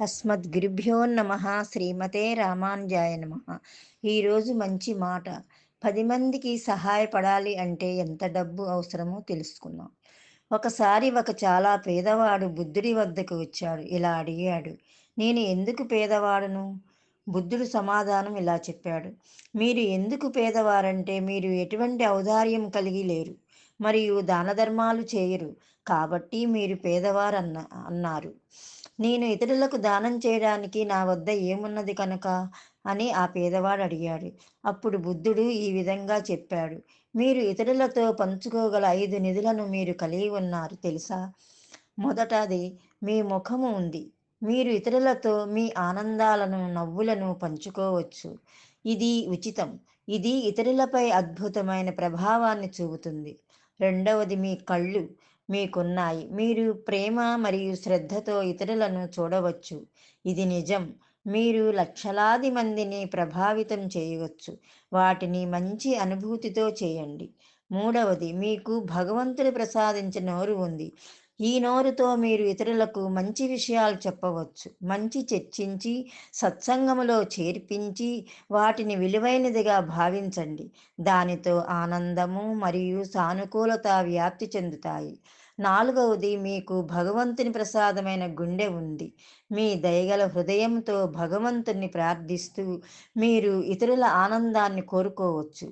అస్మద్గురుభ్యో నమ శ్రీమతే రామానుజాయ నమ. ఈరోజు మంచి మాట. పది మందికి సహాయపడాలి అంటే ఎంత డబ్బు అవసరమో తెలుసుకున్నాం ఒకసారి ఒక చాలా పేదవాడు బుద్ధుడి వద్దకు వచ్చాడు. ఇలా అడిగాడు నేను ఎందుకు పేదవాడును? బుద్ధుడు సమాధానం ఇలా చెప్పాడు మీరు ఎందుకు పేదవారంటే మీరు ఎటువంటి ఔదార్యం కలిగి లేరు మరియు దాన ధర్మాలు చేయరు కాబట్టి మీరు పేదవారు అన్న అన్నారు. నేను ఇతరులకు దానం చేయడానికి నా వద్ద ఏమున్నది కనుక? అని ఆ పేదవాడు అడిగాడు. అప్పుడు బుద్ధుడు ఈ విధంగా చెప్పాడు. మీరు ఇతరులతో పంచుకోగల ఐదు నిధులను మీరు కలిగి ఉన్నారు తెలుసా? మొదటది మీ ముఖము ఉంది. మీరు ఇతరులతో మీ ఆనందాలను నవ్వులను పంచుకోవచ్చు. ఇది ఉచితం. ఇది ఇతరులపై అద్భుతమైన ప్రభావాన్ని చూపుతుంది. రెండవది మీ కళ్ళు మీకున్నాయి. మీరు ప్రేమ మరియు శ్రద్ధతో ఇతరులను చూడవచ్చు. ఇది నిజం. మీరు లక్షలాది మందిని ప్రభావితం చేయవచ్చు. వాటిని మంచి అనుభూతితో చేయండి. మూడవది మీకు భగవంతుడు ప్రసాదించిన నోరు ఉంది. ఈ నోరుతో మీరు ఇతరులకు మంచి విషయాలు చెప్పవచ్చు. మంచి చర్చించి సత్సంగములో చేర్పించి వాటిని విలువైనదిగా భావించండి. దానితో ఆనందము మరియు సానుకూలత వ్యాప్తి చెందుతాయి. నాలుగవది మీకు భగవంతుని ప్రసాదమైన గుండె ఉంది. మీ దయగల హృదయంతో భగవంతుని ప్రార్థిస్తూ మీరు ఇతరుల ఆనందాన్ని కోరుకోవచ్చు.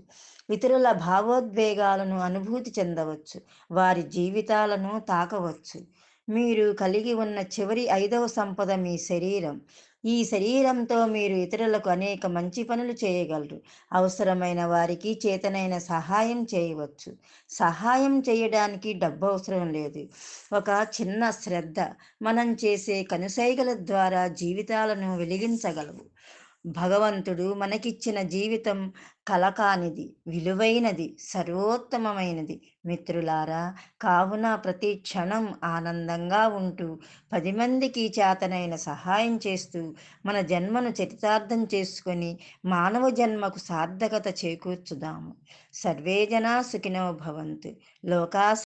ఇతరుల భావోద్వేగాలను అనుభూతి చెందవచ్చు. వారి జీవితాలను తాకవచ్చు. మీరు కలిగి ఉన్న చివరి ఐదవ సంపద మీ శరీరం. ఈ శరీరంతో మీరు ఇతరులకు అనేక మంచి పనులు చేయగలరు. అవసరమైన వారికి చేతనైన సహాయం చేయవచ్చు. సహాయం చేయడానికి డబ్బు అవసరం లేదు. ఒక చిన్న శ్రద్ధ మనం చేసే కనుసైగల ద్వారా జీవితాలను వెలిగించగలవు. భగవంతుడు మనకిచ్చిన జీవితం కలకానిది విలువైనది సర్వోత్తమమైనది. మిత్రులారా కావున ప్రతి క్షణం ఆనందంగా ఉంటూ పది మందికి చేతనైన సహాయం చేస్తూ మన జన్మను చరితార్థం చేసుకొని మానవ జన్మకు సార్థకత చేకూర్చుదాము. సర్వే జనా సుఖినో భవంతు. లోకా